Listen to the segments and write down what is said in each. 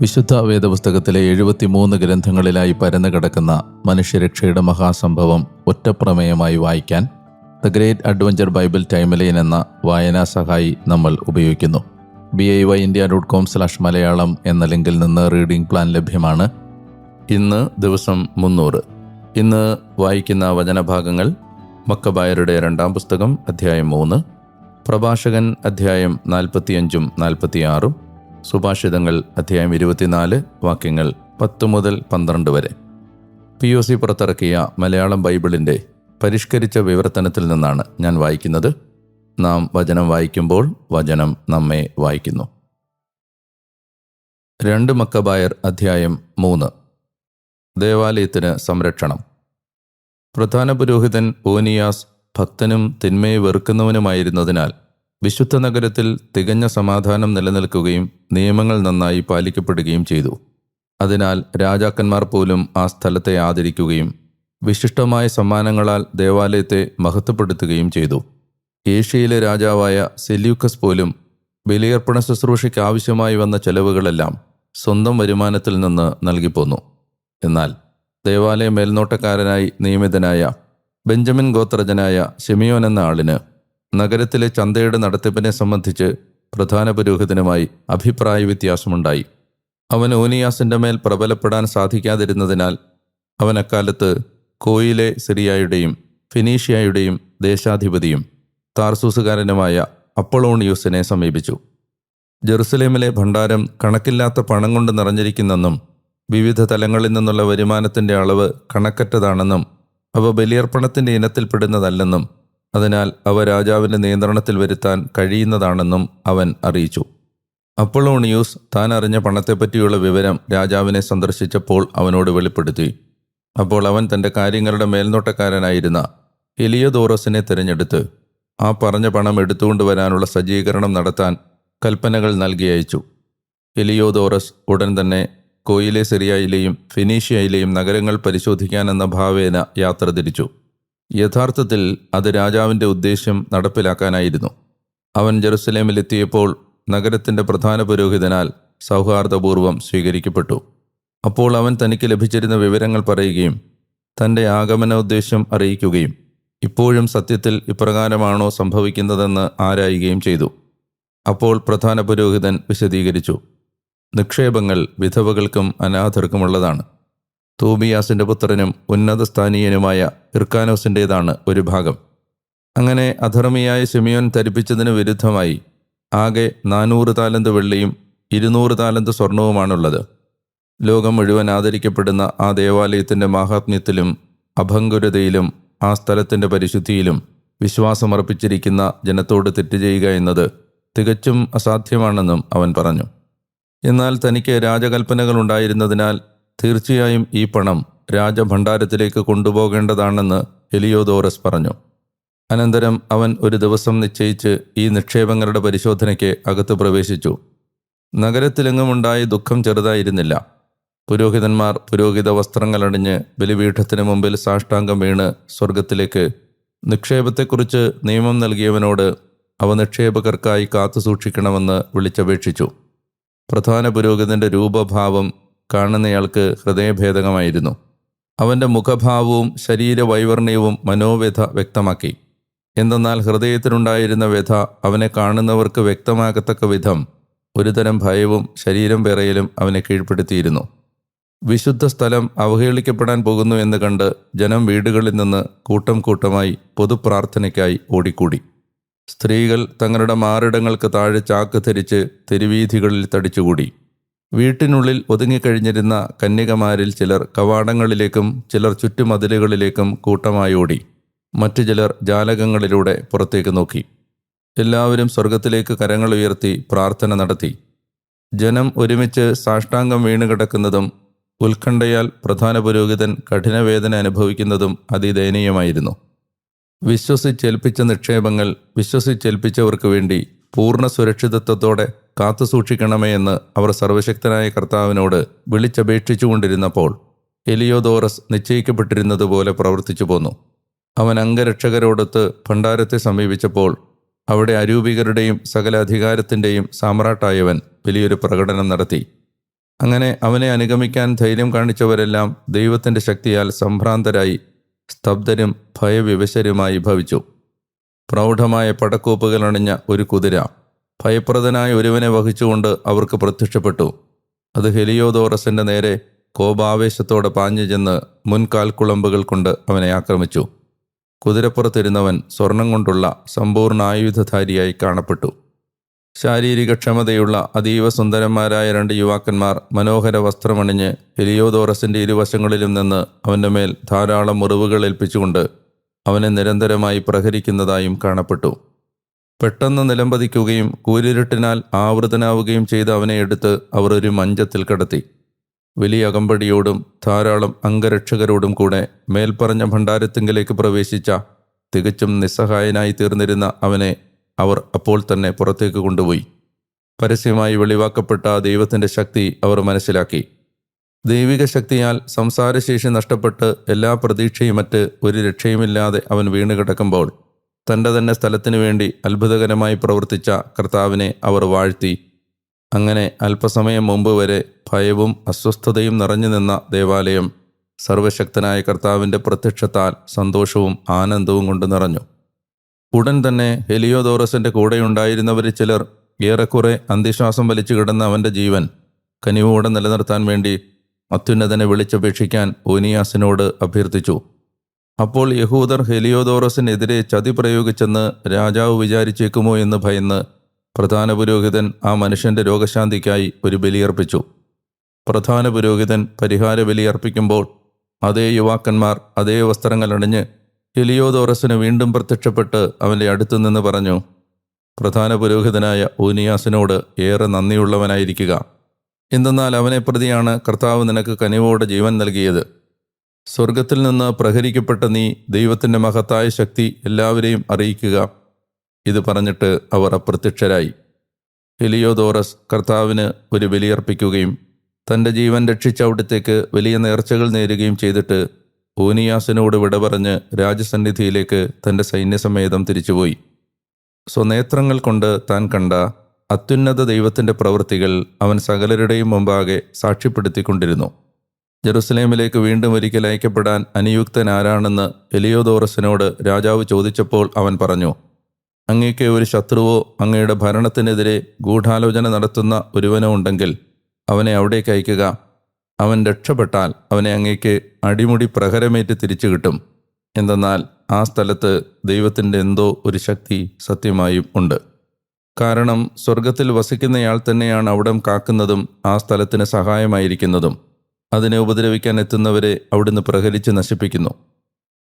വിശുദ്ധ വേദപുസ്തകത്തിലെ എഴുപത്തിമൂന്ന് ഗ്രന്ഥങ്ങളിലായി പരന്നു കിടക്കുന്ന മനുഷ്യരക്ഷയുടെ മഹാസംഭവം ഒറ്റപ്രമേയമായി വായിക്കാൻ the great adventure bible timeline എന്ന വായനാ സഹായി നമ്മൾ ഉപയോഗിക്കുന്നു. B I Y India dot com slash Malayalam എന്ന ലിങ്കിൽ നിന്ന് റീഡിംഗ് പ്ലാൻ ലഭ്യമാണ്. ഇന്ന് ദിവസം മുന്നൂറ്. ഇന്ന് വായിക്കുന്ന വചനഭാഗങ്ങൾ മക്കബായരുടെ രണ്ടാം പുസ്തകം അധ്യായം മൂന്ന് പ്രഭാഷകൻ അധ്യായം നാൽപ്പത്തിയഞ്ചും നാൽപ്പത്തിയാറും സുഭാഷിതങ്ങൾ അധ്യായം ഇരുപത്തിനാല് വാക്യങ്ങൾ പത്ത് മുതൽ പന്ത്രണ്ട് വരെ. പി ഒ സി പുറത്തിറക്കിയ മലയാളം ബൈബിളിന്റെ പരിഷ്കരിച്ച വിവർത്തനത്തിൽ നിന്നാണ് ഞാൻ വായിക്കുന്നത്. നാം വചനം വായിക്കുമ്പോൾ വചനം നമ്മെ വായിക്കുന്നു. രണ്ട് മക്കബായർ അധ്യായം മൂന്ന്. ദേവാലയത്തിന് സംരക്ഷണം. പ്രധാന പുരോഹിതൻ ഓനിയാസ് ഭക്തനും തിന്മയെ വെറുക്കുന്നവനുമായിരുന്നതിനാൽ വിശുദ്ധ നഗരത്തിൽ തികഞ്ഞ സമാധാനം നിലനിൽക്കുകയും നിയമങ്ങൾ നന്നായി പാലിക്കപ്പെടുകയും ചെയ്തു. അതിനാൽ രാജാക്കന്മാർ പോലും ആ സ്ഥലത്തെ ആദരിക്കുകയും വിശിഷ്ടമായ സമ്മാനങ്ങളാൽ ദേവാലയത്തെ മഹത്വപ്പെടുത്തുകയും ചെയ്തു. ഏഷ്യയിലെ രാജാവായ സെല്യൂക്കസ് പോലും ബലിയർപ്പണ ശുശ്രൂഷയ്ക്ക് ആവശ്യമായി വന്ന ചെലവുകളെല്ലാം സ്വന്തം വരുമാനത്തിൽ നിന്ന് നൽകിപ്പോന്നു. എന്നാൽ ദേവാലയ മേൽനോട്ടക്കാരനായി നിയമിതനായ ബെഞ്ചമിൻ ഗോത്രജനായ ഷെമിയോൻ എന്ന ആളിന് നഗരത്തിലെ ചന്തയുടെ നടത്തിപ്പിനെ സംബന്ധിച്ച് പ്രധാന പുരോഹിതനുമായി അഭിപ്രായ വ്യത്യാസമുണ്ടായി അവൻ ഓനിയാസിന്റെ മേൽ പ്രബലപ്പെടാൻ സാധിക്കാതിരുന്നതിനാൽ അവൻ അക്കാലത്ത് കോയിലെ സിറിയായുടെയും ഫിനീഷ്യായുടെയും ദേശാധിപതിയും താർസൂസുകാരനുമായ അപ്പളോണിയൂസിനെ സമീപിച്ചു. ജെറുസലേമിലെ ഭണ്ഡാരം കണക്കില്ലാത്ത പണം കൊണ്ട് നിറഞ്ഞിരിക്കുന്നെന്നും വിവിധ തലങ്ങളിൽ നിന്നുള്ള വരുമാനത്തിന്റെ അളവ് കണക്കറ്റതാണെന്നും അവ ബലിയർപ്പണത്തിന്റെ ഇനത്തിൽപ്പെടുന്നതല്ലെന്നും അതിനാൽ അവ രാജാവിന്റെ നിയന്ത്രണത്തിൽ വരുത്താൻ കഴിയുന്നതാണെന്നും അവൻ അറിയിച്ചു. അപ്പോളോണിയൂസ് താൻ അറിഞ്ഞ പണത്തെപ്പറ്റിയുള്ള വിവരം രാജാവിനെ സന്ദർശിച്ചപ്പോൾ അവനോട് വെളിപ്പെടുത്തി. അപ്പോൾ അവൻ തന്റെ കാര്യങ്ങളുടെ മേൽനോട്ടക്കാരനായിരുന്ന എലിയദോറസിനെ തിരഞ്ഞെടുത്ത് ആ പറഞ്ഞ പണം എടുത്തുകൊണ്ടുവരാനുള്ള സജ്ജീകരണം നടത്താൻ കൽപ്പനകൾ നൽകി അയച്ചു. എലിയോദോറസ് ഉടൻ തന്നെ കോയിലെ സിറിയയിലെയും ഫിനീഷ്യയിലെയും നഗരങ്ങൾ പരിശോധിക്കാനെന്ന ഭാവേന യാത്ര തിരിച്ചു. യഥാർത്ഥത്തിൽ അത് രാജാവിന്റെ ഉദ്ദേശ്യം നടപ്പിലാക്കാനായിരുന്നു. അവൻ ജെറുസലേമിലെത്തിയപ്പോൾ നഗരത്തിന്റെ പ്രധാന പുരോഹിതനാൽ സൗഹാർദ്ദപൂർവം സ്വീകരിക്കപ്പെട്ടു. അപ്പോൾ അവൻ തനിക്ക് ലഭിച്ചിരുന്ന വിവരങ്ങൾ പറയുകയും തന്റെ ഉദ്ദേശ്യം അറിയിക്കുകയും ഇപ്പോഴും സത്യത്തിൽ ഇപ്രകാരമാണോ സംഭവിക്കുന്നതെന്ന് ആരായുകയും ചെയ്തു. അപ്പോൾ പ്രധാന പുരോഹിതൻ വിശദീകരിച്ചു. നിക്ഷേപങ്ങൾ വിധവകൾക്കും അനാഥർക്കുമുള്ളതാണ് തൂബിയാസിന്റെ പുത്രനും ഉന്നതസ്ഥാനീയനുമായ ഇർക്കാനോസിന്റേതാണ് ഒരു ഭാഗം. അങ്ങനെ അധർമ്മിയായ ഷിമിയോൻ ധരിപ്പിച്ചതിന് വിരുദ്ധമായി ആകെ നാനൂറ് താലന്ത് വെള്ളിയും ഇരുന്നൂറ് താലന്ത് സ്വർണവുമാണുള്ളത്. ലോകം മുഴുവൻ ആദരിക്കപ്പെടുന്ന ആ ദേവാലയത്തിന്റെ മാഹാത്മ്യത്തിലും അഭംഗുരതയിലും ആ സ്ഥലത്തിന്റെ പരിശുദ്ധിയിലും വിശ്വാസമർപ്പിച്ചിരിക്കുന്ന ജനത്തോട് തെറ്റ് ചെയ്യുക എന്നത് തികച്ചും അസാധ്യമാണെന്നും അവൻ പറഞ്ഞു. എന്നാൽ തനിക്ക് രാജകൽപ്പനകൾ ഉണ്ടായിരുന്നതിനാൽ തീർച്ചയായും ഈ പണം രാജഭണ്ഡാരത്തിലേക്ക് കൊണ്ടുപോകേണ്ടതാണെന്ന് എലിയോദോറസ് പറഞ്ഞു. അനന്തരം അവൻ ഒരു ദിവസം നിശ്ചയിച്ച് ഈ നിക്ഷേപങ്ങളുടെ പരിശോധനയ്ക്ക് അകത്ത് പ്രവേശിച്ചു. നഗരത്തിലെങ്ങുമുണ്ടായ ദുഃഖം ചെറുതായിരുന്നില്ല. പുരോഹിതന്മാർ പുരോഹിത വസ്ത്രങ്ങളണിഞ്ഞ് ബലിപീഠത്തിന് മുമ്പിൽ സാഷ്ടാംഗം വീണ് സ്വർഗത്തിലേക്ക് നിക്ഷേപത്തെക്കുറിച്ച് നിയമം നൽകിയവനോട് അവ നിക്ഷേപകർക്കായി കാത്തു സൂക്ഷിക്കണമെന്ന് വിളിച്ചപേക്ഷിച്ചു. പ്രധാന പുരോഹിതന്റെ രൂപഭാവം കാണുന്നയാൾക്ക് ഹൃദയഭേദകമായിരുന്നു. അവന്റെ മുഖഭാവവും ശരീരവൈവർണ്യവും മനോവ്യഥ വ്യക്തമാക്കി. എന്തെന്നാൽ ഹൃദയത്തിനുണ്ടായിരുന്ന വ്യഥ അവനെ കാണുന്നവർക്ക് വ്യക്തമാകത്തക്ക വിധം ഒരുതരം ഭയവും ശരീരം വിറയലും അവനെ കീഴ്പ്പെടുത്തിയിരുന്നു. വിശുദ്ധ സ്ഥലം അവഹേളിക്കപ്പെടാൻ പോകുന്നു എന്ന് കണ്ട് ജനം വീടുകളിൽ നിന്ന് കൂട്ടം കൂട്ടമായി പൊതുപ്രാർത്ഥനയ്ക്കായി ഓടിക്കൂടി. സ്ത്രീകൾ തങ്ങളുടെ മാറിടങ്ങൾക്ക് താഴെ ചാക്ക് ധരിച്ച് തെരുവീഥികളിൽ തടിച്ചുകൂടി. വീട്ടിനുള്ളിൽ ഒതുങ്ങിക്കഴിഞ്ഞിരുന്ന കന്യകമാരിൽ ചിലർ കവാടങ്ങളിലേക്കും ചിലർ ചുറ്റുമതിലുകളിലേക്കും കൂട്ടമായി ഓടി മറ്റു ചിലർ ജാലകങ്ങളിലൂടെ പുറത്തേക്ക് നോക്കി. എല്ലാവരും സ്വർഗത്തിലേക്ക് കരങ്ങൾ ഉയർത്തി പ്രാർത്ഥന നടത്തി. ജനം ഒരുമിച്ച് സാഷ്ടാംഗം വീണുകിടക്കുന്നതും ഉത്കണ്ഠയാൽ പ്രധാന പുരോഹിതൻ കഠിനവേദന അനുഭവിക്കുന്നതും അതിദയനീയമായിരുന്നു. വിശ്വസിച്ചേൽപ്പിച്ച നിക്ഷേപങ്ങൾ വിശ്വസിച്ചേൽപ്പിച്ചവർക്ക് വേണ്ടി പൂർണ സുരക്ഷിതത്വത്തോടെ കാത്തുസൂക്ഷിക്കണമേ എന്ന് അവർ സർവശക്തനായ കർത്താവിനോട് വിളിച്ചപേക്ഷിച്ചുകൊണ്ടിരുന്നപ്പോൾ എലിയോദോറസ് നിശ്ചയിക്കപ്പെട്ടിരുന്നതുപോലെ പ്രവർത്തിച്ചു പോന്നു. അവൻ അംഗരക്ഷകരോടൊത്ത് ഭണ്ഡാരത്തെ സമീപിച്ചപ്പോൾ അവിടെ അരൂപികരുടെയും സകല അധികാരത്തിന്റെയും സാമ്രാട്ടായവൻ വലിയൊരു പ്രകടനം നടത്തി. അങ്ങനെ അവനെ അനുഗമിക്കാൻ ധൈര്യം കാണിച്ചവരെല്ലാം ദൈവത്തിന്റെ ശക്തിയാൽ സംഭ്രാന്തരായി സ്തബ്ധരും ഭയവിവശരുമായി ഭവിച്ചു. പ്രൗഢമായ പടക്കോപ്പുകൾ അണിഞ്ഞ ഒരു കുതിര ഭയപ്രദനായ ഒരുവനെ വഹിച്ചുകൊണ്ട് അവർക്ക് പ്രത്യക്ഷപ്പെട്ടു. അത് ഹെലിയോദോറസിന്റെ നേരെ കോപാവേശത്തോടെ പാഞ്ഞു ചെന്ന് മുൻകാൽക്കുളമ്പുകൾ കൊണ്ട് അവനെ ആക്രമിച്ചു. കുതിരപ്പുറത്തിരുന്നവൻ സ്വർണം കൊണ്ടുള്ള സമ്പൂർണ ആയുധധാരിയായി കാണപ്പെട്ടു. ശാരീരിക ക്ഷമതയുള്ള അതീവ സുന്ദരന്മാരായ രണ്ട് യുവാക്കന്മാർ മനോഹര വസ്ത്രമണിഞ്ഞ് ഹെലിയോദോറസിന്റെ ഇരുവശങ്ങളിലും നിന്ന് അവന്റെ മേൽ ധാരാളം മുറിവുകൾ ഏൽപ്പിച്ചുകൊണ്ട് അവനെ നിരന്തരമായി പ്രഹരിക്കുന്നതായും കാണപ്പെട്ടു. പെട്ടെന്ന് നിലംപതിക്കുകയും കൂരിരുട്ടിനാൽ ആവൃതനാവുകയും ചെയ്ത അവനെ എടുത്ത് അവർ ഒരു മഞ്ചത്തിൽ കടത്തി. വലിയ അകമ്പടിയോടും ധാരാളം അംഗരക്ഷകരോടും കൂടെ മേൽപ്പറഞ്ഞ ഭണ്ഡാരത്തിങ്കിലേക്ക് പ്രവേശിച്ച തികച്ചും നിസ്സഹായനായി തീർന്നിരുന്ന അവനെ അവർ അപ്പോൾ തന്നെ പുറത്തേക്ക് കൊണ്ടുപോയി. പരസ്യമായി വെളിവാക്കപ്പെട്ട ദൈവത്തിന്റെ ശക്തി അവർ മനസ്സിലാക്കി. ദൈവിക ശക്തിയാൽ സംസാരശേഷി നഷ്ടപ്പെട്ട് എല്ലാ പ്രതീക്ഷയും മറ്റ് ഒരു രക്ഷയുമില്ലാതെ അവൻ വീണ് കിടക്കുമ്പോൾ തന്റെ തന്നെ സ്ഥലത്തിനു വേണ്ടി അത്ഭുതകരമായി പ്രവർത്തിച്ച കർത്താവിനെ അവർ വാഴ്ത്തി. അങ്ങനെ അല്പസമയം മുമ്പ് വരെ ഭയവും അസ്വസ്ഥതയും നിറഞ്ഞു നിന്ന ദേവാലയം സർവശക്തനായ കർത്താവിന്റെ പ്രത്യക്ഷത്താൽ സന്തോഷവും ആനന്ദവും കൊണ്ട് നിറഞ്ഞു. ഉടൻ തന്നെ ഹെലിയോദോറസിന്റെ കൂടെയുണ്ടായിരുന്നവരിൽ ചിലർ ഏറെക്കുറെ അന്ത്യശ്വാസം വലിച്ചു കിടന്ന അവന്റെ ജീവൻ കനിവോടെ നിലനിർത്താൻ വേണ്ടി അത്യുന്നതനെ വിളിച്ചപേക്ഷിക്കാൻ ഓനിയാസിനോട് അഭ്യർത്ഥിച്ചു. അപ്പോൾ യഹൂദർ ഹെലിയോദോറസിനെതിരെ ചതി പ്രയോഗിച്ചെന്ന് രാജാവ് വിചാരിച്ചേക്കുമോ എന്ന് ഭയന്ന് പ്രധാന പുരോഹിതൻ ആ മനുഷ്യന്റെ രോഗശാന്തിക്കായി ഒരു ബലിയർപ്പിച്ചു. പ്രധാന പുരോഹിതൻ പരിഹാര ബലിയർപ്പിക്കുമ്പോൾ അതേ യുവാക്കന്മാർ അതേ വസ്ത്രങ്ങൾ അണിഞ്ഞ് ഹെലിയോദോറസിന് വീണ്ടും പ്രത്യക്ഷപ്പെട്ട് അവന്റെ അടുത്തു നിന്ന് പറഞ്ഞു പ്രധാന പുരോഹിതനായ ഊനിയാസിനോട് ഏറെ നന്ദിയുള്ളവനായിരിക്കുക. എന്തെന്നാൽ അവനെ പ്രതിയാണ് കർത്താവ് നിനക്ക് കനിവോടെ ജീവൻ നൽകിയത്. സ്വർഗത്തിൽ നിന്ന് പ്രഹരിക്കപ്പെട്ട നീ ദൈവത്തിന്റെ മഹത്തായ ശക്തി എല്ലാവരെയും അറിയിക്കുക. ഇത് പറഞ്ഞിട്ട് അവർ അപ്രത്യക്ഷരായി. ഹെലിയോദോറസ് കർത്താവിന് ഒരു ബലിയർപ്പിക്കുകയും തന്റെ ജീവൻ രക്ഷിച്ച അവിടത്തേക്ക് വലിയ നേർച്ചകൾ നേരുകയും ചെയ്തിട്ട് ഓനിയാസിനോട് വിട പറഞ്ഞ് രാജസന്നിധിയിലേക്ക് തന്റെ സൈന്യസമേതം തിരിച്ചുപോയി. സ്വനേത്രങ്ങൾ കൊണ്ട് താൻ കണ്ട അത്യുന്നത ദൈവത്തിന്റെ പ്രവൃത്തികൾ അവൻ സകലരുടെയും മുമ്പാകെ സാക്ഷ്യപ്പെടുത്തിക്കൊണ്ടിരുന്നു. ജെറുസലേമിലേക്ക് വീണ്ടും ഒരിക്കൽ അയക്കപ്പെടാൻ അനുയുക്തൻ ആരാണെന്ന് എലിയോദോറസിനോട് രാജാവ് ചോദിച്ചപ്പോൾ അവൻ പറഞ്ഞു അങ്ങേക്ക് ഒരു ശത്രുവോ അങ്ങയുടെ ഭരണത്തിനെതിരെ ഗൂഢാലോചന നടത്തുന്ന ഒരുവനോ ഉണ്ടെങ്കിൽ അവനെ അവിടേക്ക് അയക്കുക. അവൻ രക്ഷപ്പെട്ടാൽ അവനെ അങ്ങേക്ക് അടിമുടി പ്രഹരമേറ്റ് തിരിച്ചു കിട്ടും. എന്തെന്നാൽ ആ സ്ഥലത്ത് ദൈവത്തിന്റെ എന്തോ ഒരു ശക്തി സത്യമായും ഉണ്ട്. കാരണം സ്വർഗത്തിൽ വസിക്കുന്നയാൾ തന്നെയാണ് അവിടം കാക്കുന്നതും ആ സ്ഥലത്തിന് സഹായമായിരിക്കുന്നതും. അതിനെ ഉപദ്രവിക്കാൻ എത്തുന്നവരെ അവിടുന്ന് പ്രഹരിച്ച് നശിപ്പിക്കുന്നു.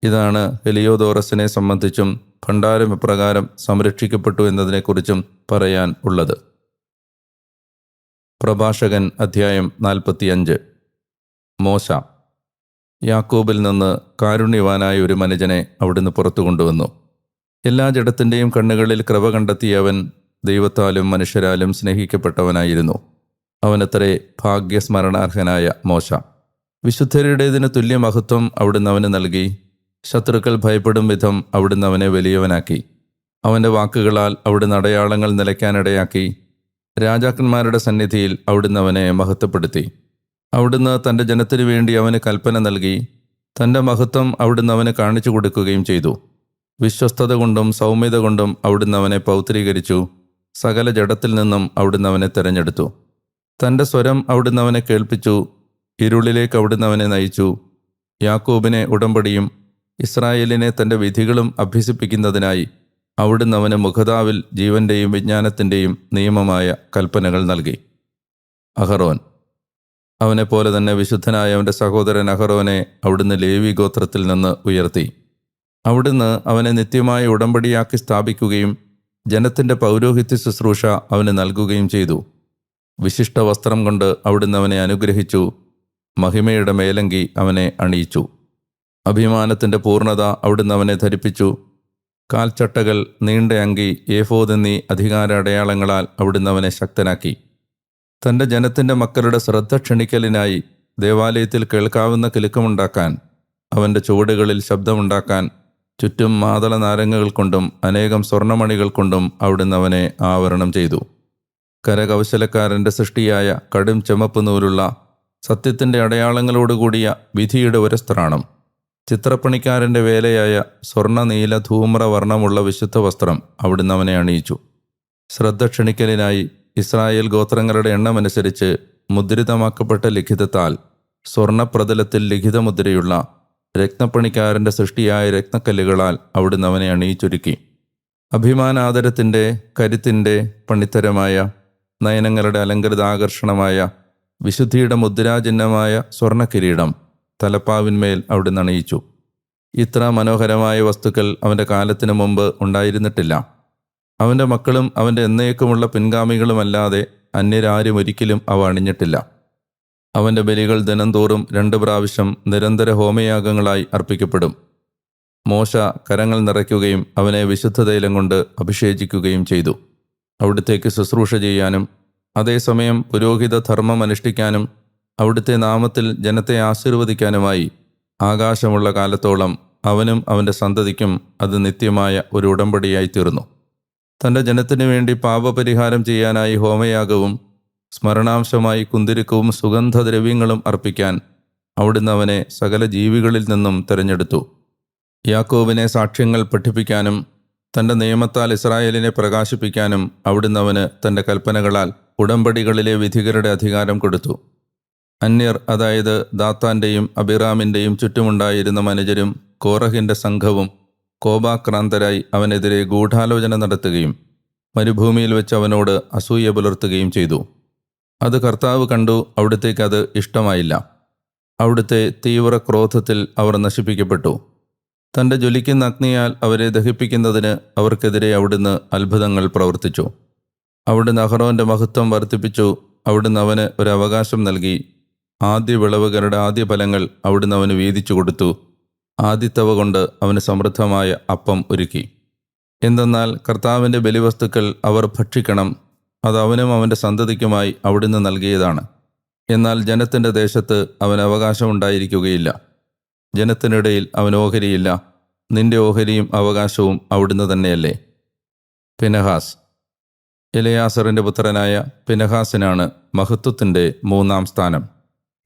ഇതാണ് ഹെലിയോദോറസിനെ സംബന്ധിച്ചും ഭണ്ഡാരം എപ്രകാരം സംരക്ഷിക്കപ്പെട്ടു എന്നതിനെക്കുറിച്ചും പറയാൻ ഉള്ളത്. പ്രഭാഷകൻ അധ്യായം നാൽപ്പത്തിയഞ്ച്. മോശ. യാക്കോബിൽ നിന്ന് കാരുണ്യവാനായ ഒരു മനുജനെ അവിടുന്ന് പുറത്തു കൊണ്ടുവന്നു. എല്ലാ ജഡത്തിന്റെയും കണ്ണുകളിൽ ക്രവ കണ്ടെത്തിയവൻ ദൈവത്താലും മനുഷ്യരാലും സ്നേഹിക്കപ്പെട്ടവനായിരുന്നു. അവനത്രേ ഭാഗ്യസ്മരണാർഹനായ മോശ. വിശുദ്ധരുടേതിന് തുല്യ മഹത്വം അവിടുന്ന് അവന് നൽകി. ശത്രുക്കൾ ഭയപ്പെടും വിധം അവിടുന്ന് അവനെ വലിയവനാക്കി. അവന്റെ വാക്കുകളാൽ അവിടുന്ന് അടയാളങ്ങൾ നിലയ്ക്കാനിടയാക്കി. രാജാക്കന്മാരുടെ സന്നിധിയിൽ അവിടുന്ന് അവനെ മഹത്വപ്പെടുത്തി. അവിടുന്ന് തന്റെ ജനത്തിനു വേണ്ടി അവന് കൽപ്പന നൽകി. തന്റെ മഹത്വം അവിടുന്ന് അവന് കാണിച്ചു കൊടുക്കുകയും ചെയ്തു. വിശ്വസ്തത കൊണ്ടും സൗമ്യത കൊണ്ടും അവിടുന്ന് അവനെ പൗത്രീകരിച്ചു. സകല ജഡത്തിൽ നിന്നും അവിടുന്ന് അവനെ തെരഞ്ഞെടുത്തു. തന്റെ സ്വരം അവിടുന്ന് അവനെ കേൾപ്പിച്ചു ഇരുളിലേക്ക് അവിടുന്ന് അവനെ നയിച്ചു. യാക്കോബിനെ ഉടമ്പടിയും ഇസ്രായേലിനെ തന്റെ വിധികളും അഭ്യസിപ്പിക്കുന്നതിനായി അവിടുന്ന് അവന് മുഖതാവിൽ ജീവന്റെയും വിജ്ഞാനത്തിന്റെയും നിയമമായ കൽപ്പനകൾ നൽകി. അഹറോൻ പോലെ തന്നെ വിശുദ്ധനായ അവന്റെ സഹോദരൻ അഹറോനെ അവിടുന്ന് ലേവി ഗോത്രത്തിൽ നിന്ന് ഉയർത്തി. അവിടുന്ന് അവനെ നിത്യമായി ഉടമ്പടിയാക്കി സ്ഥാപിക്കുകയും ജനത്തിന്റെ പൗരോഹിത്യ ശുശ്രൂഷ അവന് നൽകുകയും ചെയ്തു. വിശിഷ്ട വസ്ത്രം കൊണ്ട് അവിടുന്ന് അവനെ അനുഗ്രഹിച്ചു. മഹിമയുടെ മേലങ്കി അവനെ അണിയിച്ചു. അഭിമാനത്തിന്റെ പൂർണത അവിടുന്ന് അവനെ ധരിപ്പിച്ചു. കാൽച്ചട്ടകൾ നീണ്ട അങ്കി ഏഫോദ് എന്നീ അധികാര അടയാളങ്ങളാൽ അവിടുന്ന് അവനെ ശക്തനാക്കി. തന്റെ ജനത്തിന്റെ മക്കളുടെ ശ്രദ്ധ ക്ഷണിക്കലിനായി ദേവാലയത്തിൽ കേൾക്കാവുന്ന കിലുക്കമുണ്ടാക്കാൻ അവന്റെ ചുവടുകളിൽ ശബ്ദമുണ്ടാക്കാൻ ചുറ്റും മാതള നാരങ്ങകൾ കൊണ്ടും അനേകം സ്വർണമണികൾ കൊണ്ടും അവിടുന്ന് അവനെ ആവരണം ചെയ്തു. കരകൗശലക്കാരന്റെ സൃഷ്ടിയായ കടും ചുമപ്പ് നൂലുള്ള സത്യത്തിന്റെ അടയാളങ്ങളോടുകൂടിയ വിധിയുടെ വരസ്ത്രാണം ചിത്രപ്പണിക്കാരന്റെ വേലയായ സ്വർണ നീല ധൂമ്ര വർണമുള്ള വിശുദ്ധ വസ്ത്രം അവിടുന്ന് അവനെ അണിയിച്ചു. ശ്രദ്ധ ക്ഷണിക്കലിനായി ഇസ്രായേൽ ഗോത്രങ്ങളുടെ എണ്ണമനുസരിച്ച് മുദ്രിതമാക്കപ്പെട്ട ലിഖിതത്താൽ സ്വർണപ്രതലത്തിൽ ലിഖിതമുദ്രയുള്ള രത്നപ്പണിക്കാരന്റെ സൃഷ്ടിയായ രക്തക്കല്ലുകളാൽ അവിടുന്ന് അവനെ അണിയിച്ചൊരുക്കി. അഭിമാനാദരത്തിന്റെ കരുത്തിന്റെ പണിത്തരമായ നയനങ്ങളുടെ അലങ്കൃത ആകർഷണമായ വിശുദ്ധിയുടെ മുദ്രാചിഹ്നമായ സ്വർണക്കിരീടം തലപ്പാവിന്മേൽ അവിടുന്ന് അണിയിച്ചു. ഇത്ര മനോഹരമായ വസ്തുക്കൾ അവന്റെ കാലത്തിനു മുമ്പ് ഉണ്ടായിരുന്നിട്ടില്ല. അവന്റെ മക്കളും അവന്റെ എന്നേക്കുമുള്ള പിൻഗാമികളുമല്ലാതെ അന്യരാരും ഒരിക്കലും അവ അണിഞ്ഞിട്ടില്ല. അവന്റെ ബലികൾ ദിനംതോറും രണ്ട് പ്രാവശ്യം നിരന്തര ഹോമയാഗങ്ങളായി അർപ്പിക്കപ്പെടും. മോശ കരങ്ങൾ നിറയ്ക്കുകയും അവനെ വിശുദ്ധ തൈലം കൊണ്ട് അഭിഷേചിക്കുകയും ചെയ്തു. അവിടുത്തേക്ക് ശുശ്രൂഷ ചെയ്യാനും അതേസമയം പുരോഹിത ധർമ്മം അനുഷ്ഠിക്കാനും അവിടുത്തെ നാമത്തിൽ ജനത്തെ ആശീർവദിക്കാനുമായി ആകാശമുള്ള കാലത്തോളം അവനും അവന്റെ സന്തതിക്കും അത് നിത്യമായ ഒരു ഉടമ്പടിയായി തീർന്നു. തന്റെ ജനത്തിനു വേണ്ടി പാപപരിഹാരം ചെയ്യാനായി ഹോമയാഗവും സ്മരണാംശമായി കുന്തിരിക്കവും സുഗന്ധദ്രവ്യങ്ങളും അർപ്പിക്കാൻ അവിടുന്ന് അവനെ സകല ജീവികളിൽ നിന്നും തിരഞ്ഞെടുത്തു. യാക്കോബിനെ സാക്ഷ്യങ്ങൾ പഠിപ്പിക്കാനും തന്റെ നിയമത്താൽ ഇസ്രായേലിനെ പ്രകാശിപ്പിക്കാനും അവിടുന്ന് അവന് തന്റെ കൽപ്പനകളാൽ ഉടമ്പടികളിലെ വിധികരുടെ അധികാരം കൊടുത്തു. അന്യർ അതായത് ദാത്താന്റെയും അബിറാമിന്റെയും ചുറ്റുമുണ്ടായിരുന്ന മനുജരും കോറഹിന്റെ സംഘവും കോപാക്രാന്തരായി അവനെതിരെ ഗൂഢാലോചന നടത്തുകയും മരുഭൂമിയിൽ വെച്ച് അവനോട് അസൂയ പുലർത്തുകയും ചെയ്തു. അത് കർത്താവ് കണ്ടു അവിടത്തേക്ക് അത് ഇഷ്ടമായില്ല. അവിടുത്തെ തീവ്ര ക്രോധത്തിൽ അവർ നശിപ്പിക്കപ്പെട്ടു. തന്റെ ജ്വലിക്കുന്ന അഗ്നിയാൽ അവരെ ദഹിപ്പിക്കുന്നതിന് അവർക്കെതിരെ അവിടുന്ന് അത്ഭുതങ്ങൾ പ്രവർത്തിച്ചു. അവിടുന്ന് അഹ്റോന്റെ മഹത്വം വർദ്ധിപ്പിച്ചു അവിടുന്ന് അവന് ഒരു അവകാശം നൽകി. ആദ്യ വിളവുകളുടെ ആദ്യ ഫലങ്ങൾ അവിടുന്ന് അവന് വീതിച്ചു കൊടുത്തു. ആദിത്തവ കൊണ്ട് അവന് സമൃദ്ധമായ അപ്പം ഒരുക്കി. എന്തെന്നാൽ കർത്താവിന്റെ ബലിവസ്തുക്കൾ അവർ ഭക്ഷിക്കണം അത് അവനും അവന്റെ സന്തതിക്കുമായി അവിടുന്ന് നൽകിയതാണ്. എന്നാൽ ജനത്തിന്റെ ദേശത്ത് അവൻ അവകാശമുണ്ടായിരിക്കുകയില്ല. ജനത്തിനിടയിൽ അവൻ ഓഹരിയില്ല. നിന്റെ ഓഹരിയും അവകാശവും അവിടുന്ന് തന്നെയല്ലേ? പിനഹാസ് ഇലയാസറിന്റെ പുത്രനായ പിനഹാസിനാണ് മഹത്വത്തിന്റെ മൂന്നാം സ്ഥാനം.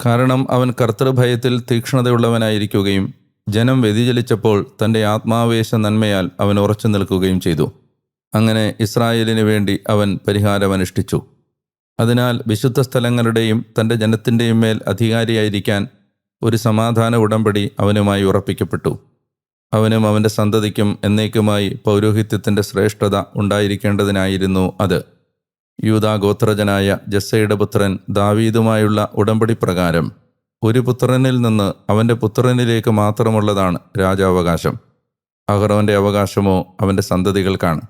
കാരണം അവൻ കർത്തൃഭയത്തിൽ തീക്ഷ്ണതയുള്ളവനായിരിക്കുകയും ജനം വ്യതിചലിച്ചപ്പോൾ തന്റെ ആത്മാവേശ നന്മയാൽ അവൻ ഉറച്ചു നിൽക്കുകയും ചെയ്തു. അങ്ങനെ ഇസ്രായേലിന് വേണ്ടി അവൻ പരിഹാരമനുഷ്ഠിച്ചു. അതിനാൽ വിശുദ്ധ സ്ഥലങ്ങളുടെയും തന്റെ ജനത്തിന്റെയും മേൽ അധികാരിയായിരിക്കാൻ ഒരു സമാധാന ഉടമ്പടി അവനുമായി ഉറപ്പിക്കപ്പെട്ടു. അവനും അവന്റെ സന്തതിക്കും എന്നേക്കുമായി പൗരോഹിത്യത്തിന്റെ ശ്രേഷ്ഠത ഉണ്ടായിരിക്കേണ്ടതിനായിരുന്നു അത്. യൂതാ ഗോത്രജനായ ജസ്സയുടെ പുത്രൻ ദാവീദുമായുള്ള ഉടമ്പടി പ്രകാരം ഒരു പുത്രനിൽ നിന്ന് അവന്റെ പുത്രനിലേക്ക് മാത്രമുള്ളതാണ് രാജാവകാശം. അഹറോന്റെ അവകാശമോ അവന്റെ സന്തതികൾക്കാണ്.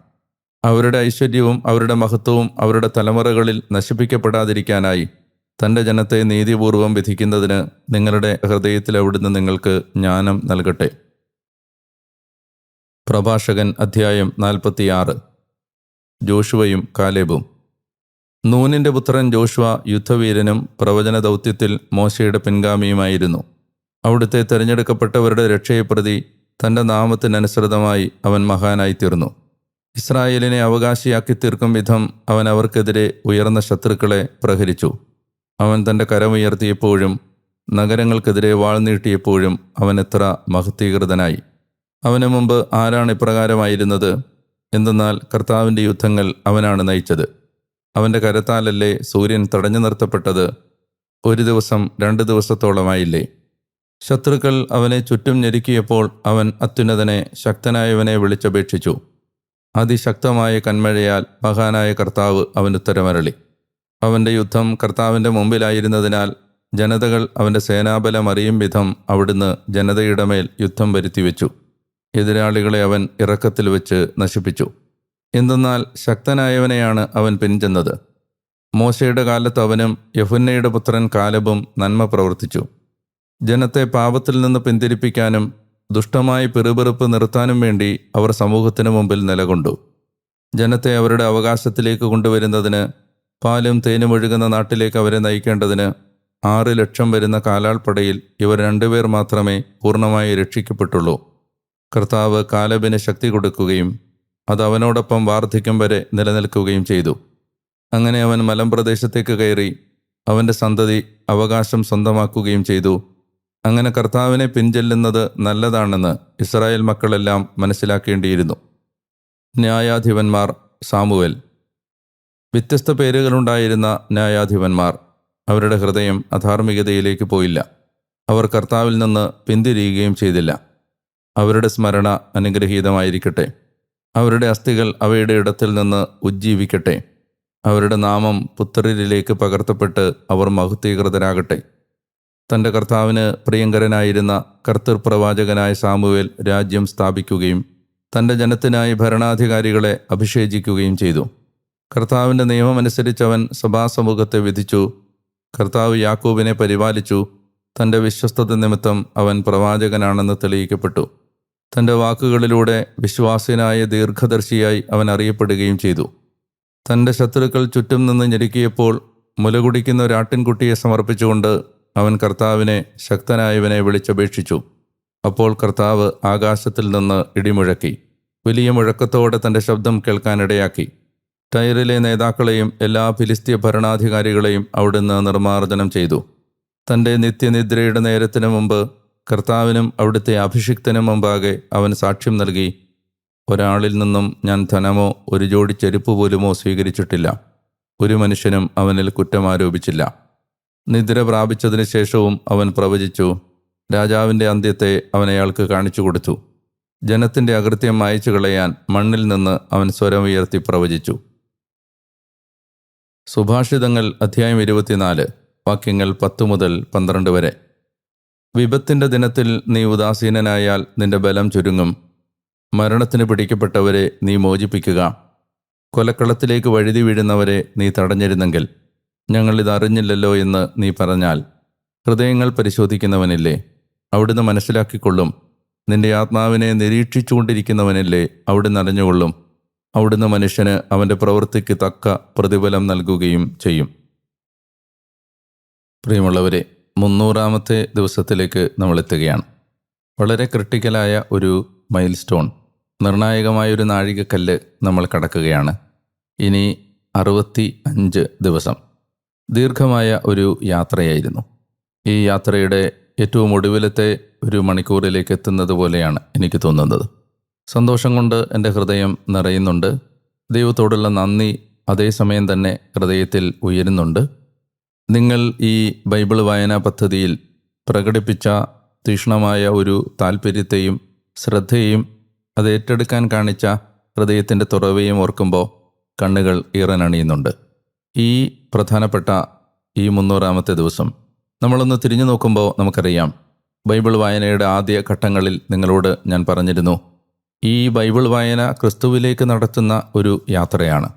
അവരുടെ ഐശ്വര്യവും അവരുടെ മഹത്വവും അവരുടെ തലമുറകളിൽ നശിപ്പിക്കപ്പെടാതിരിക്കാനായി തന്റെ ജനത്തെ നീതിപൂർവം വിധിക്കുന്നതിന് നിങ്ങളുടെ ഹൃദയത്തിൽ അവിടുന്ന് നിങ്ങൾക്ക് ജ്ഞാനം നൽകട്ടെ. പ്രഭാഷകൻ അധ്യായം നാൽപ്പത്തിയാറ്. ജോഷുവയും കാലേബും. നൂനിന്റെ പുത്രൻ ജോഷുവ യുദ്ധവീരനും പ്രവചന ദൗത്യത്തിൽ മോശയുടെ പിൻഗാമിയുമായിരുന്നു. അവിടുത്തെ തിരഞ്ഞെടുക്കപ്പെട്ടവരുടെ രക്ഷയെ പ്രതി തന്റെ നാമത്തിനനുസൃതമായി അവൻ മഹാനായി തീർന്നു ഇസ്രായേലിനെ അവകാശിയാക്കി തീർക്കും വിധം അവൻ അവർക്കെതിരെ ഉയർന്ന ശത്രുക്കളെ പ്രഹരിച്ചു. അവൻ തന്റെ കരമുയർത്തിയപ്പോഴും നഗരങ്ങൾക്കെതിരെ വാൾ നീട്ടിയപ്പോഴും അവൻ എത്ര മഹത്വീകൃതനായി അവന് മുമ്പ് ആരാണ് ഇപ്രകാരമായിരുന്നത്? എന്തെന്നാൽ കർത്താവിന്റെ യുദ്ധങ്ങൾ അവനാണ് നയിച്ചത്. അവന്റെ കരത്താലല്ലേ സൂര്യൻ തടഞ്ഞു നിർത്തപ്പെട്ടത്? ഒരു ദിവസം രണ്ട് ദിവസത്തോളമായില്ലേ? ശത്രുക്കൾ അവനെ ചുറ്റും ഞെരുക്കിയപ്പോൾ അവൻ അത്യുന്നതനെ ശക്തനായവനെ വിളിച്ചപേക്ഷിച്ചു. അതിശക്തമായ കന്മഴയാൽ മഹാനായ കർത്താവ് അവൻ ഉത്തരമരളി. അവന്റെ യുദ്ധം കർത്താവിന്റെ മുമ്പിലായിരുന്നതിനാൽ ജനതകൾ അവന്റെ സേനാബലം അറിയും വിധം അവിടുന്ന് ജനതയുടെ മേൽ യുദ്ധം വരുത്തിവെച്ചു. എതിരാളികളെ അവൻ ഇറക്കത്തിൽ വെച്ച് നശിപ്പിച്ചു. എന്തെന്നാൽ ശക്തനായവനെയാണ് അവൻ പിൻചെന്നത്. മോശയുടെ കാലത്ത് അവനും യഹുന്നയുടെ പുത്രൻ കാലബും നന്മ പ്രവർത്തിച്ചു. ജനത്തെ പാപത്തിൽ നിന്ന് പിന്തിരിപ്പിക്കാനും ദുഷ്ടമായി പെറുപെറുപ്പ് നിർത്താനും വേണ്ടി അവർ സമൂഹത്തിനു മുമ്പിൽ നിലകൊണ്ടു. ജനത്തെ അവരുടെ അവകാശത്തിലേക്ക് കൊണ്ടുവരുന്നതിന് പാലും തേനും ഒഴുകുന്ന നാട്ടിലേക്ക് അവരെ നയിക്കേണ്ടതിന് ആറ് ലക്ഷം വരുന്ന കാലാൾപ്പടയിൽ ഇവർ രണ്ടുപേർ മാത്രമേ പൂർണമായി രക്ഷിക്കപ്പെട്ടുള്ളൂ. കർത്താവ് കാലബിന് ശക്തി കൊടുക്കുകയും അത് അവനോടൊപ്പം വാർദ്ധക്യം വരെ നിലനിൽക്കുകയും ചെയ്തു. അങ്ങനെ അവൻ മലമ്പ്രദേശത്തേക്ക് കയറി അവന്റെ സന്തതി അവകാശം സ്വന്തമാക്കുകയും ചെയ്തു. അങ്ങനെ കർത്താവിനെ പിൻചെല്ലുന്നത് നല്ലതാണെന്ന് ഇസ്രായേൽ മക്കളെല്ലാം മനസ്സിലാക്കേണ്ടിയിരുന്നു. ന്യായാധിപന്മാർ സാമുവൽ. വ്യത്യസ്ത പേരുകളുണ്ടായിരുന്ന ന്യായാധിപന്മാർ. അവരുടെ ഹൃദയം അധാർമികതയിലേക്ക് പോയില്ല. അവർ കർത്താവിൽ നിന്ന് പിന്തിരിയുകയും ചെയ്തില്ല. അവരുടെ സ്മരണ അനുഗ്രഹീതമായിരിക്കട്ടെ. അവരുടെ അസ്ഥികൾ അവയുടെ ഇടത്തിൽ നിന്ന് ഉജ്ജീവിക്കട്ടെ. അവരുടെ നാമം പുത്രരിലേക്ക് പകർത്തപ്പെട്ട് അവർ മഹത്വീകൃതരാകട്ടെ. തന്റെ കർത്താവിന് പ്രിയങ്കരനായിരുന്ന കർത്തൃപ്രവാചകനായ സാമുവേൽ രാജ്യം സ്ഥാപിക്കുകയും തന്റെ ജനത്തിനായി ഭരണാധികാരികളെ അഭിഷേചിക്കുകയും ചെയ്തു. കർത്താവിന്റെ നിയമമനുസരിച്ചവൻ സഭാസമൂഹത്തെ വിധിച്ചു കർത്താവ് യാക്കൂബിനെ പരിപാലിച്ചു തന്റെ വിശ്വസ്തത നിമിത്തം അവൻ പ്രവാചകനാണെന്ന് തെളിയിക്കപ്പെട്ടു. തന്റെ വാക്കുകളിലൂടെ വിശ്വാസിനായ ദീർഘദർശിയായി അവൻ അറിയപ്പെടുകയും ചെയ്തു. തന്റെ ശത്രുക്കൾ ചുറ്റും നിന്ന് ഞെരുക്കിയപ്പോൾ മുലകുടിക്കുന്ന ഒരാട്ടിൻകുട്ടിയെ സമർപ്പിച്ചുകൊണ്ട് അവൻ കർത്താവിനെ ശക്തനായവനെ വിളിച്ചപേക്ഷിച്ചു. അപ്പോൾ കർത്താവ് ആകാശത്തിൽ നിന്ന് ഇടിമുഴക്കി വലിയ മുഴക്കത്തോടെ തന്റെ ശബ്ദം കേൾക്കാനിടയാക്കി. ടൈറിലെ നേതാക്കളെയും എല്ലാ ഫിലിസ്തീയ ഭരണാധികാരികളെയും അവിടുന്ന് നിർമ്മാർജനം ചെയ്തു. തന്റെ നിത്യനിദ്രയുടെ നേരത്തിനു മുമ്പ് കർത്താവിനും അവിടുത്തെ അഭിഷിക്തനും മുമ്പാകെ അവൻ സാക്ഷ്യം നൽകി ഒരാളിൽ നിന്നും ഞാൻ ധനമോ ഒരു ജോഡി ചെരുപ്പ് പോലുമോ സ്വീകരിച്ചിട്ടില്ല. ഒരു മനുഷ്യനും അവനിൽ കുറ്റം ആരോപിച്ചില്ല. നിദ്ര പ്രാപിച്ചതിന് ശേഷവും അവൻ പ്രവചിച്ചു രാജാവിന്റെ അന്ത്യത്തെ അവൻ അയാൾക്ക് കാണിച്ചു കൊടുത്തു. ജനത്തിന്റെ അകൃത്യം മായച്ചു കളയാൻ മണ്ണിൽ നിന്ന് അവൻ സ്വരം ഉയർത്തി പ്രവചിച്ചു. സുഭാഷിതങ്ങൾ അധ്യായം ഇരുപത്തിനാല് വാക്യങ്ങൾ പത്ത് മുതൽ പന്ത്രണ്ട് വരെ. വിപത്തിന്റെ ദിനത്തിൽ നീ ഉദാസീനനായാൽ നിന്റെ ബലം ചുരുങ്ങും. മരണത്തിന് പിടിക്കപ്പെട്ടവരെ നീ മോചിപ്പിക്കുക. കൊലക്കളത്തിലേക്ക് വഴുതി വീഴുന്നവരെ നീ തടഞ്ഞിരുന്നെങ്കിൽ ഞങ്ങളിത് അറിഞ്ഞില്ലല്ലോ എന്ന് നീ പറഞ്ഞാൽ ഹൃദയങ്ങൾ പരിശോധിക്കുന്നവനില്ലേ? അവിടുന്ന് മനസ്സിലാക്കിക്കൊള്ളും. നിന്റെ ആത്മാവിനെ നിരീക്ഷിച്ചുകൊണ്ടിരിക്കുന്നവനില്ലേ? അവിടുന്ന് അറിഞ്ഞുകൊള്ളും. അവിടുന്ന് മനുഷ്യന് അവന്റെ പ്രവൃത്തിക്ക് തക്ക പ്രതിഫലം നൽകുകയും ചെയ്യും. പ്രിയമുള്ളവരെ മുന്നൂറാമത്തെ ദിവസത്തിലേക്ക് നമ്മൾ എത്തുകയാണ് വളരെ ക്രിട്ടിക്കലായ ഒരു മൈൽ സ്റ്റോൺ നിർണായകമായൊരു നാഴികക്കല്ല് നമ്മൾ കടക്കുകയാണ്. ഇനി അറുപത്തി അഞ്ച് ദിവസം. ദീർഘമായ ഒരു യാത്രയായിരുന്നു. ഈ യാത്രയുടെ ഏറ്റവും ഒടുവിലത്തെ ഒരു മണിക്കൂറിലേക്ക് എത്തുന്നത് പോലെയാണ് എനിക്ക് തോന്നുന്നത്. സന്തോഷം കൊണ്ട് എന്റെ ഹൃദയം നിറയുന്നുണ്ട്. ദൈവത്തോടുള്ള നന്ദി അതേസമയം തന്നെ ഹൃദയത്തിൽ ഉയരുന്നുണ്ട്. നിങ്ങൾ ഈ ബൈബിൾ വായനാ പദ്ധതിയിൽ പ്രകടിപ്പിച്ച തീക്ഷ്ണമായ ഒരു താല്പര്യത്തെയും ശ്രദ്ധയെയും അത് ഏറ്റെടുക്കാൻ കാണിച്ച ഹൃദയത്തിന്റെ തുറവയും ഓർക്കുമ്പോൾ കണ്ണുകൾ ഈറനണിയുന്നുണ്ട്. ഈ പ്രധാനപ്പെട്ട ഈ മുന്നൂറാമത്തെ ദിവസം നമ്മളൊന്ന് തിരിഞ്ഞു നോക്കുമ്പോൾ നമുക്കറിയാം. ബൈബിൾ വായനയുടെ ആദ്യ ഘട്ടങ്ങളിൽ നിങ്ങളോട് ഞാൻ പറഞ്ഞിരുന്നു ഈ ബൈബിൾ വായന ക്രിസ്തുവിലേക്ക് നടത്തുന്ന ഒരു യാത്രയാണ്.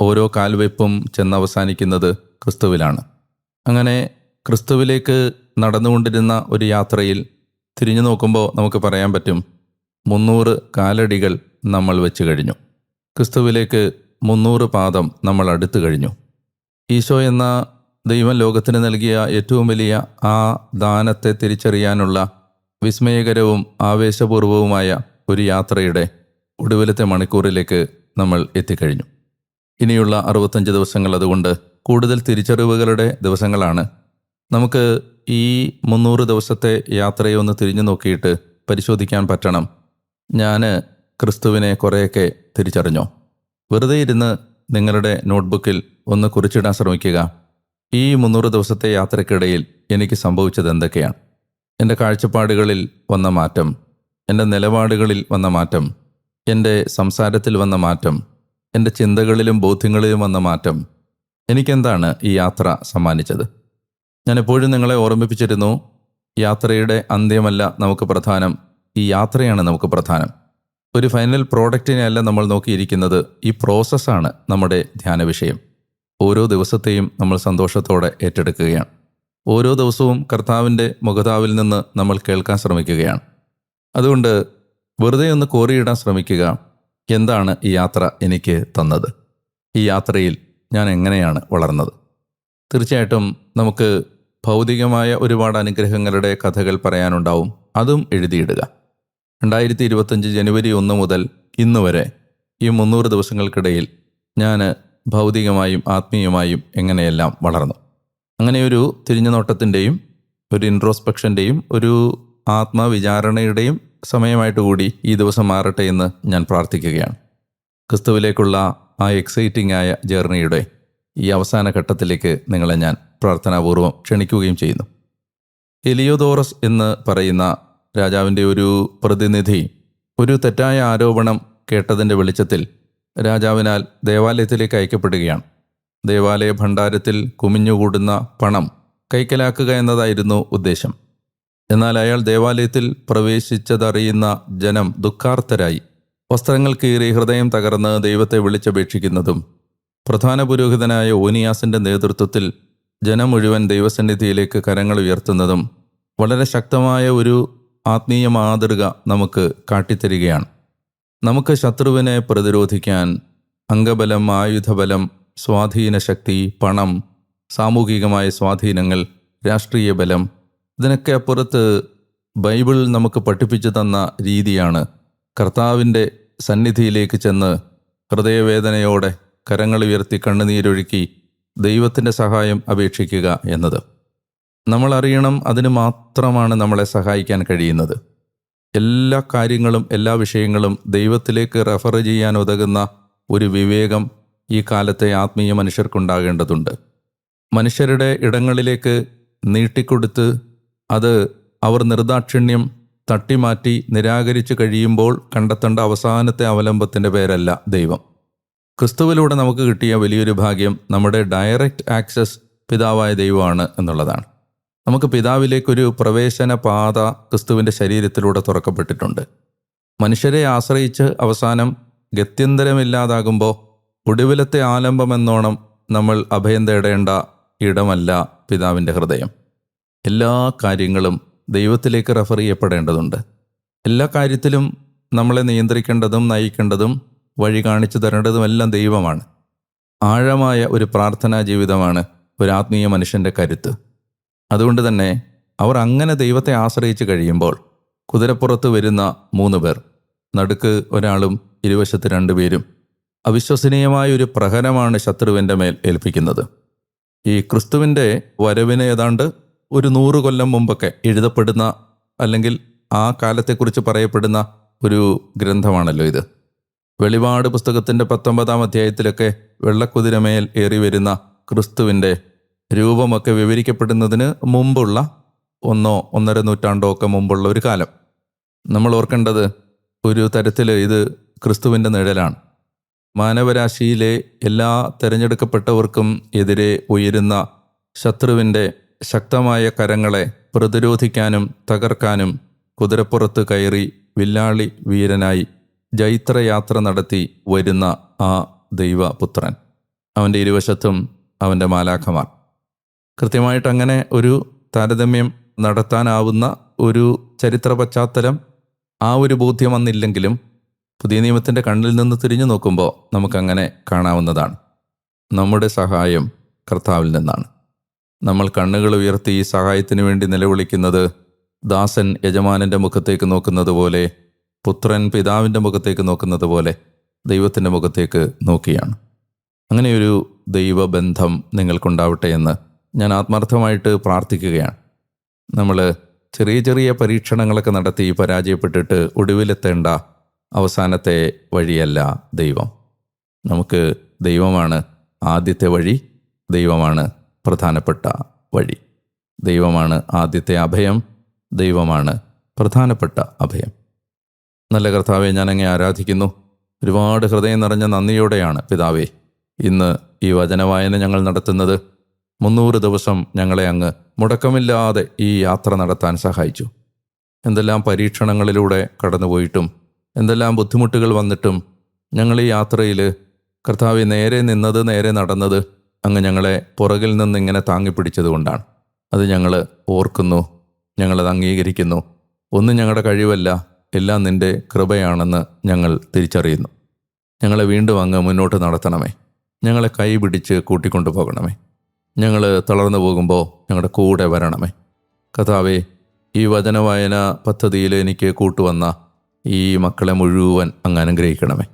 ഓരോ കാൽവെപ്പും ചെന്നവസാനിക്കുന്നത് ക്രിസ്തുവിലാണ്. അങ്ങനെ ക്രിസ്തുവിലേക്ക് നടന്നുകൊണ്ടിരുന്ന ഒരു യാത്രയിൽ തിരിഞ്ഞു നോക്കുമ്പോൾ നമുക്ക് പറയാൻ പറ്റും മുന്നൂറ് കാലടികൾ നമ്മൾ വെച്ച് കഴിഞ്ഞു. ക്രിസ്തുവിലേക്ക് മുന്നൂറ് പാദം നമ്മൾ അടുത്തു കഴിഞ്ഞു. ഈശോ എന്ന ദൈവം ലോകത്തിന് നൽകിയ ഏറ്റവും വലിയ ആ ദാനത്തെ തിരിച്ചറിയാനുള്ള വിസ്മയകരവും ആവേശപൂർവവുമായ ഒരു യാത്രയുടെ ഒടുവിലത്തെ മണിക്കൂറിലേക്ക് നമ്മൾ എത്തിക്കഴിഞ്ഞു. ഇനിയുള്ള അറുപത്തഞ്ച് ദിവസങ്ങൾ അതുകൊണ്ട് കൂടുതൽ തിരിച്ചറിവുകളുടെ ദിവസങ്ങളാണ്. നമുക്ക് ഈ മുന്നൂറ് ദിവസത്തെ യാത്രയെ ഒന്ന് തിരിഞ്ഞു നോക്കിയിട്ട് പരിശോധിക്കാൻ പറ്റണം. ഞാൻ ക്രിസ്തുവിനെ കുറേയൊക്കെ തിരിച്ചറിഞ്ഞോ. വെറുതെ ഇരുന്ന് നിങ്ങളുടെ നോട്ട്ബുക്കിൽ ഒന്ന് കുറിച്ചിടാൻ ശ്രമിക്കുക. ഈ മുന്നൂറ് ദിവസത്തെ യാത്രക്കിടയിൽ എനിക്ക് സംഭവിച്ചത് എന്തൊക്കെയാണ്? എന്റെ കാഴ്ചപ്പാടുകളിൽ വന്ന മാറ്റം. എന്റെ നിലപാടുകളിൽ വന്ന മാറ്റം. എന്റെ സംസാരത്തിൽ വന്ന മാറ്റം. എന്റെ ചിന്തകളിലും ബോധ്യങ്ങളിലും വന്ന മാറ്റം. എനിക്കെന്താണ് ഈ യാത്ര സമ്മാനിച്ചത്? ഞാൻ എപ്പോഴും നിങ്ങളെ ഓർമ്മിപ്പിച്ചിരുന്നു യാത്രയുടെ അന്ത്യമല്ല നമുക്ക് പ്രധാനം ഈ യാത്രയാണ് നമുക്ക് പ്രധാനം. ഒരു ഫൈനൽ പ്രോഡക്റ്റിനെ അല്ല നമ്മൾ നോക്കിയിരിക്കുന്നത് ഈ പ്രോസസ്സാണ് നമ്മുടെ ധ്യാന വിഷയം ഓരോ ദിവസത്തെയും നമ്മൾ സന്തോഷത്തോടെ ഏറ്റെടുക്കുകയാണ്. ഓരോ ദിവസവും കർത്താവിന്റെ മുഖതാവിൽ നിന്ന് നമ്മൾ കേൾക്കാൻ ശ്രമിക്കുകയാണ്. അതുകൊണ്ട് വെറുതെ ഒന്ന് കോറിയിടാൻ ശ്രമിക്കുക എന്താണ് ഈ യാത്ര എനിക്ക് തന്നത്? ഈ യാത്രയിൽ ഞാൻ എങ്ങനെയാണ് വളർന്നത്? തീർച്ചയായിട്ടും നമുക്ക് ഭൗതികമായ ഒരുപാട് അനുഗ്രഹങ്ങളുടെ കഥകൾ പറയാനുണ്ടാവും അതും എഴുതിയിടുക. രണ്ടായിരത്തി ഇരുപത്തഞ്ച് ജനുവരി ഒന്ന് മുതൽ ഇന്ന് വരെ ഈ മുന്നൂറ് ദിവസങ്ങൾക്കിടയിൽ ഞാൻ ഭൗതികമായും ആത്മീയമായും എങ്ങനെയെല്ലാം വളർന്നു. അങ്ങനെ ഒരു തിരിഞ്ഞുനോട്ടത്തിന്റെയും ഒരു ഇൻട്രോസ്പെക്ഷന്റെയും ഒരു ആത്മവിചാരണയുടെയും സമയമായിട്ട് കൂടി ഈ ദിവസം മാറട്ടെ എന്ന് ഞാൻ പ്രാർത്ഥിക്കുകയാണ്. ക്രിസ്തുവിലേക്കുള്ള ആ എക്സൈറ്റിംഗ് ആയ ജേർണിയുടെ ഈ അവസാന ഘട്ടത്തിലേക്ക് നിങ്ങളെ ഞാൻ പ്രാർത്ഥനാപൂർവം ക്ഷണിക്കുകയും ചെയ്യുന്നു. എലിയോദോറസ് എന്ന് പറയുന്ന രാജാവിന്റെ ഒരു പ്രതിനിധി ഒരു തെറ്റായ ആരോപണം കേട്ടതിന്റെ വെളിച്ചത്തിൽ രാജാവിനാൽ ദേവാലയത്തിലേക്ക് അയക്കപ്പെടുകയാണ്. ദേവാലയ ഭണ്ഡാരത്തിൽ കുമിഞ്ഞുകൂടുന്ന പണം കൈക്കലാക്കുക എന്നതായിരുന്നു ഉദ്ദേശം. എന്നാൽ അയാൾ ദേവാലയത്തിൽ പ്രവേശിച്ചതറിയുന്ന ജനം ദുഃഖാർത്തരായി. വസ്ത്രങ്ങൾ കീറി ഹൃദയം തകർന്ന് ദൈവത്തെ വിളിച്ചപേക്ഷിക്കുന്നതും പ്രധാന പുരോഹിതനായ ഓനിയാസിന്റെ നേതൃത്വത്തിൽ ജനം മുഴുവൻ ദൈവസന്നിധിയിലേക്ക് കരങ്ങൾ ഉയർത്തുന്നതും വളരെ ശക്തമായ ഒരു ആത്മീയ മാതൃക നമുക്ക് കാട്ടിത്തരികയാണ്. നമുക്ക് ശത്രുവിനെ പ്രതിരോധിക്കാൻ അംഗബലം ആയുധബലം സ്വാധീന ശക്തി പണം സാമൂഹികമായ സ്വാധീനങ്ങൾ രാഷ്ട്രീയ ബലം ഇതിനൊക്കെ അപ്പുറത്ത് ബൈബിൾ നമുക്ക് പഠിപ്പിച്ചു തന്ന രീതിയാണ്. കർത്താവിന്റെ സന്നിധിയിലേക്ക് ചെന്ന് ഹൃദയവേദനയോടെ കരങ്ങൾ ഉയർത്തി കണ്ണുനീരൊഴുക്കി ദൈവത്തിന്റെ സഹായം അപേക്ഷിക്കുക എന്നത്. നമ്മൾ അറിയണം അതിന് മാത്രമാണ് നമ്മളെ സഹായിക്കാൻ കഴിയുന്നത്. എല്ലാ കാര്യങ്ങളും എല്ലാ വിഷയങ്ങളും ദൈവത്തിലേക്ക് റെഫർ ചെയ്യാൻ ഉതകുന്ന ഒരു വിവേകം ഈ കാലത്തെ ആത്മീയ മനുഷ്യർക്കുണ്ടാകേണ്ടതുണ്ട്. മനുഷ്യരുടെ ഇടങ്ങളിലേക്ക് നീട്ടിക്കൊടുത്ത് അത് അവർ നിർദാക്ഷിണ്യം തട്ടിമാറ്റി നിരാകരിച്ചു കഴിയുമ്പോൾ കണ്ടെത്തേണ്ട അവസാനത്തെ അവലംബത്തിന്റെ പേരല്ല ദൈവം. ക്രിസ്തുവിലൂടെ നമുക്ക് കിട്ടിയ വലിയൊരു ഭാഗ്യം നമ്മുടെ ഡയറക്റ്റ് ആക്സസ് പിതാവായ ദൈവമാണ് എന്നുള്ളതാണ്. നമുക്ക് പിതാവിലേക്കൊരു പ്രവേശന പാത ക്രിസ്തുവിന്റെ ശരീരത്തിലൂടെ തുറക്കപ്പെട്ടിട്ടുണ്ട്. മനുഷ്യരെ ആശ്രയിച്ച് അവസാനം ഗത്യന്തരമില്ലാതാകുമ്പോൾ ഒടുവിലത്തെ ആലംബമെന്നോണം നമ്മൾ അഭയം തേടേണ്ട ഇടമല്ല പിതാവിന്റെ ഹൃദയം. എല്ലാ കാര്യങ്ങളും ദൈവത്തിലേക്ക് റെഫർ ചെയ്യപ്പെടേണ്ടതുണ്ട്. എല്ലാ കാര്യത്തിലും നമ്മളെ നിയന്ത്രിക്കേണ്ടതും നയിക്കേണ്ടതും വഴി കാണിച്ചു തരേണ്ടതുമെല്ലാം ദൈവമാണ്. ആഴമായ ഒരു പ്രാർത്ഥനാ ജീവിതമാണ് ഒരു ആത്മീയ മനുഷ്യന്റെ കരുത്ത്. അതുകൊണ്ട് തന്നെ അവർ അങ്ങനെ ദൈവത്തെ ആശ്രയിച്ച് കഴിയുമ്പോൾ കുതിരപ്പുറത്ത് വരുന്ന മൂന്ന് പേർ നടുക്ക് ഒരാളും ഇരുവശത്ത് രണ്ടുപേരും അവിശ്വസനീയമായ ഒരു പ്രഹരമാണ് ശത്രുവിന്റെ മേൽ ഏൽപ്പിക്കുന്നത്. ഈ ക്രിസ്തുവിന്റെ വരവിന് ഏതാണ്ട് ഒരു നൂറ് കൊല്ലം മുമ്പൊക്കെ എഴുതപ്പെടുന്ന അല്ലെങ്കിൽ ആ കാലത്തെക്കുറിച്ച് പറയപ്പെടുന്ന ഒരു ഗ്രന്ഥമാണല്ലോ ഇത്. വെളിപാട് പുസ്തകത്തിന്റെ പത്തൊമ്പതാം അധ്യായത്തിലൊക്കെ വെള്ളക്കുതിരമേൽ ഏറി വരുന്ന ക്രിസ്തുവിന്റെ രൂപമൊക്കെ വിവരിക്കപ്പെടുന്നതിന് മുമ്പുള്ള ഒന്നോ ഒന്നര നൂറ്റാണ്ടോ ഒക്കെ മുമ്പുള്ള ഒരു കാലം. നമ്മൾ ഓർക്കേണ്ടത് ഒരു തരത്തിൽ ഇത് ക്രിസ്തുവിന്റെ നിഴലാണ്. മാനവരാശിയിലെ എല്ലാ തിരഞ്ഞെടുക്കപ്പെട്ടവർക്കും എതിരെ ഉയരുന്ന ശത്രുവിന്റെ ശക്തമായ കരങ്ങളെ പ്രതിരോധിക്കാനും തകർക്കാനും കുതിരപ്പുറത്ത് കയറി വില്ലാളി വീരനായി ജൈത്രയാത്ര നടത്തി വരുന്ന ആ ദൈവപുത്രൻ. അവന്റെ ഇരുവശത്തും അവന്റെ മാലാഖമാർ. കൃത്യമായിട്ട് അങ്ങനെ ഒരു താരതമ്യം നടത്താനാവുന്ന ഒരു ചരിത്ര പശ്ചാത്തലം ആ ഒരു ബോധ്യം വന്നില്ലെങ്കിലും പുതിയ നിയമത്തിന്റെ കണ്ണിൽ നിന്ന് തിരിഞ്ഞു നോക്കുമ്പോൾ നമുക്കങ്ങനെ കാണാവുന്നതാണ്. നമ്മുടെ സഹായം കർത്താവിൽ നിന്നാണ്. നമ്മൾ കണ്ണുകൾ ഉയർത്തി ഈ സഹായത്തിന് വേണ്ടി നിലവിളിക്കുന്നത് ദാസൻ യജമാനന്റെ മുഖത്തേക്ക് നോക്കുന്നത് പോലെ പുത്രൻ പിതാവിന്റെ മുഖത്തേക്ക് നോക്കുന്നത് പോലെ ദൈവത്തിന്റെ മുഖത്തേക്ക് നോക്കിയാണ്. അങ്ങനെയൊരു ദൈവബന്ധം നിങ്ങൾക്കുണ്ടാവട്ടെ എന്ന് ഞാൻ ആത്മാർത്ഥമായിട്ട് പ്രാർത്ഥിക്കുകയാണ്. നമ്മൾ ചെറിയ ചെറിയ പരീക്ഷണങ്ങളൊക്കെ നടത്തി പരാജയപ്പെട്ടിട്ട് ഒടുവിലെത്തേണ്ട അവസാനത്തെ വഴിയല്ല ദൈവം. നമുക്ക് ദൈവമാണ് ആദ്യത്തെ വഴി ദൈവമാണ് പ്രധാനപ്പെട്ട വഴി. ദൈവമാണ് ആദ്യത്തെ അഭയം ദൈവമാണ് പ്രധാനപ്പെട്ട അഭയം. നല്ല കർത്താവെ ഞാൻ അങ്ങേ ആരാധിക്കുന്നു. ഒരുപാട് ഹൃദയം നിറഞ്ഞ നന്ദിയോടെയാണ് പിതാവേ ഇന്ന് ഈ വചനവായന ഞങ്ങൾ നടത്തുന്നത്. മുന്നൂറ് ദിവസം ഞങ്ങളെ അങ്ങ് മുടക്കമില്ലാതെ ഈ യാത്ര നടത്താൻ സഹായിച്ചു. എന്തെല്ലാം പരീക്ഷണങ്ങളിലൂടെ കടന്നുപോയിട്ടും എന്തെല്ലാം ബുദ്ധിമുട്ടുകൾ വന്നിട്ടും ഞങ്ങൾ ഈ യാത്രയിൽ കർത്താവ് നേരെ നിന്നത് നേരെ നടന്നത് അങ്ങ് ഞങ്ങളെ പുറകിൽ നിന്ന് ഇങ്ങനെ താങ്ങിപ്പിടിച്ചതുകൊണ്ടാണ്. അത് ഞങ്ങൾ ഓർക്കുന്നു ഞങ്ങളത് അംഗീകരിക്കുന്നു. ഒന്നും ഞങ്ങളുടെ കഴിവല്ല എല്ലാം നിന്റെ കൃപയാണെന്ന് ഞങ്ങൾ തിരിച്ചറിയുന്നു. ഞങ്ങളെ വീണ്ടും അങ്ങ് മുന്നോട്ട് നടത്തണമേ. ഞങ്ങളെ കൈ പിടിച്ച് കൂട്ടിക്കൊണ്ടു പോകണമേ ഞങ്ങൾ തളർന്നു പോകുമ്പോൾ ഞങ്ങളുടെ കൂടെ വരണമേ. കഥാവേ ഈ വചനവായന പദ്ധതിയിൽ എനിക്ക് കൂട്ടുവന്ന ഈ മക്കളെ മുഴുവൻ അങ്ങ് അനുഗ്രഹിക്കണമേ.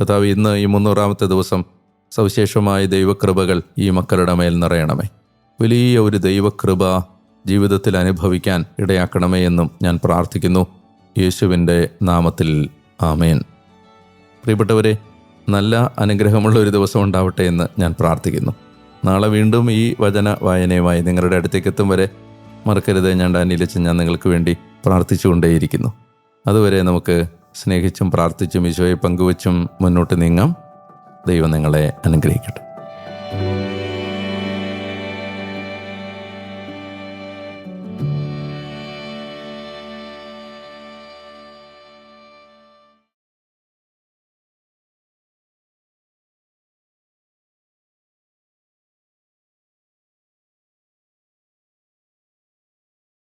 കഥാവ് ഇന്ന് ഈ മുന്നൂറാമത്തെ ദിവസം സവിശേഷമായ ദൈവകൃപകൾ ഈ മക്കളുടെ മേൽ നിറയണമേ. വലിയ ഒരു ദൈവകൃപ ജീവിതത്തിൽ അനുഭവിക്കാൻ ഇടയാക്കണമേ എന്നും ഞാൻ പ്രാർത്ഥിക്കുന്നു. യേശുവിന്റെ നാമത്തിൽ ആമേൻ. പ്രിയപ്പെട്ടവരെ നല്ല അനുഗ്രഹമുള്ള ഒരു ദിവസം ഉണ്ടാവട്ടെ എന്ന് ഞാൻ പ്രാർത്ഥിക്കുന്നു. നാളെ വീണ്ടും ഈ വചന വായനയുമായി നിങ്ങളുടെ അടുത്തേക്ക് എത്തും വരെ മറക്കരുത്. ഞാൻ ഡാനിയിലച്ചൻ ഞാൻ നിങ്ങൾക്ക് വേണ്ടി പ്രാർത്ഥിച്ചുകൊണ്ടേയിരിക്കുന്നു. അതുവരെ നമുക്ക് സ്നേഹിച്ചും പ്രാർത്ഥിച്ചും ഈശോയെ പങ്കുവച്ചും മുന്നോട്ട് നീങ്ങാം. ദൈവം നിങ്ങളെ അനുഗ്രഹിക്കട്ടെ.